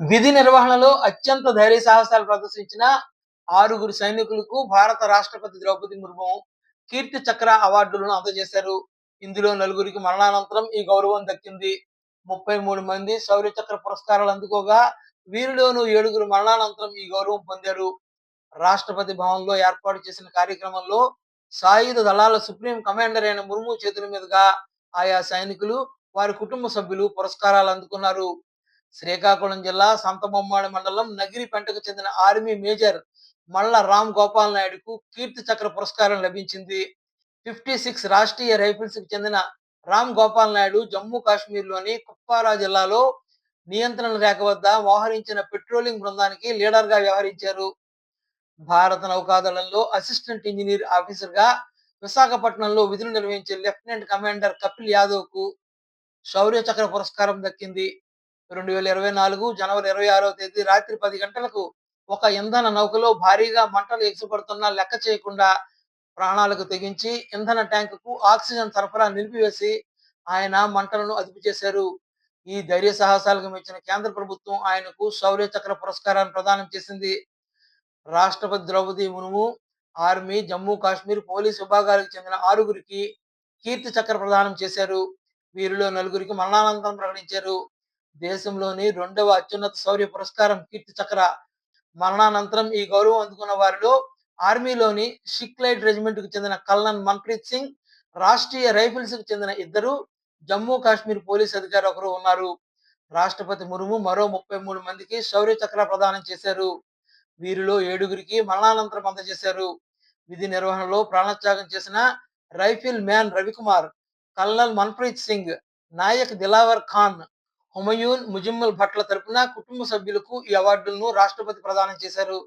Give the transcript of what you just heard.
విధి నిర్వహణలో అత్యంత ధైర్య సాహసాలు ప్రదర్శించిన ఆరుగురు సైనికులకు భారత రాష్ట్రపతి ద్రౌపది ముర్ము కీర్తి చక్ర అవార్డులను అందజేశారు. ఇందులో నలుగురికి మరణానంతరం ఈ గౌరవం దక్కింది. ముప్పై మూడు మంది శౌర్య చక్ర పురస్కారాలు అందుకోగా వీరిలోనూ ఏడుగురు మరణానంతరం ఈ గౌరవం పొందారు. రాష్ట్రపతి భవన్లో ఏర్పాటు చేసిన కార్యక్రమంలో సాయుధ దళాల సుప్రీం కమాండర్ అయిన ముర్ము చేతుల మీదుగా ఆయా సైనికులు వారి కుటుంబ సభ్యులు పురస్కారాలు అందుకున్నారు. శ్రీకాకుళం జిల్లా సంతబొమ్మాడి మండలం నగిరిపెంటకు చెందిన ఆర్మీ మేజర్ మల్ల రామ్ గోపాల్ నాయుడుకు కీర్తి చక్ర పురస్కారం లభించింది. ఫిఫ్టీ సిక్స్ రాష్ట్రీయ రైఫిల్స్కి చెందిన రామ్ గోపాల్ నాయుడు జమ్మూ కాశ్మీర్లోని కుప్వారా జిల్లాలో నియంత్రణ రేఖ వద్ద మోహరించిన పెట్రోలింగ్ బృందానికి లీడర్గా వ్యవహరించారు. భారత నౌకాదళంలో అసిస్టెంట్ ఇంజనీర్ ఆఫీసర్గా విశాఖపట్నంలో విధులు నిర్వహించే లెఫ్టినెంట్ కమాండర్ కపిల్ యాదవ్కు శౌర్య చక్ర పురస్కారం దక్కింది. రెండు వేల ఇరవై నాలుగు జనవరి ఇరవై ఆరో తేదీ రాత్రి పది గంటలకు ఒక ఇంధన నౌకలో భారీగా మంటలు ఎగిసిపడుతున్నా లెక్క చేయకుండా ప్రాణాలకు తెగించి ఇంధన ట్యాంకుకు ఆక్సిజన్ సరఫరా నిలిపివేసి ఆయన మంటలను అదుపు చేశారు. ఈ ధైర్య సాహసాలకు మెచ్చిన కేంద్ర ప్రభుత్వం ఆయనకు శౌర్య చక్ర పురస్కారాన్ని ప్రదానం చేసింది. రాష్ట్రపతి ద్రౌపది ముర్ము ఆర్మీ జమ్మూ కాశ్మీర్ పోలీస్ విభాగాలకు చెందిన ఆరుగురికి కీర్తి చక్ర ప్రదానం చేశారు. వీరిలో నలుగురికి మరణానంతరం ప్రకటించారు. దేశంలోని రెండవ అత్యున్నత శౌర్య పురస్కారం కీర్తి చక్ర మరణానంతరం ఈ గౌరవం అందుకున్న వారిలో ఆర్మీలోని షిక్ లైట్ రెజిమెంట్కు చెందిన కల్నల్ మన్ప్రీత్ సింగ్ రాష్ట్రీయ రైఫిల్స్కు చెందిన ఇద్దరు జమ్మూ కాశ్మీర్ పోలీస్ అధికారి ఒకరు ఉన్నారు. రాష్ట్రపతి ముర్ము మరో ముప్పై మూడు మందికి శౌర్య చక్ర ప్రదానం చేశారు. వీరిలో ఏడుగురికి మరణానంతరం అందజేశారు. విధి నిర్వహణలో ప్రాణత్యాగం చేసిన rifleman Ravikumar colonel Manpreet Singh Naik Dilawar Khan Humayun Muzammil భట్ల తరపున కుటుంబ సభ్యులకు ఈ అవార్డులను రాష్ట్రపతి ప్రదానం చేశారు.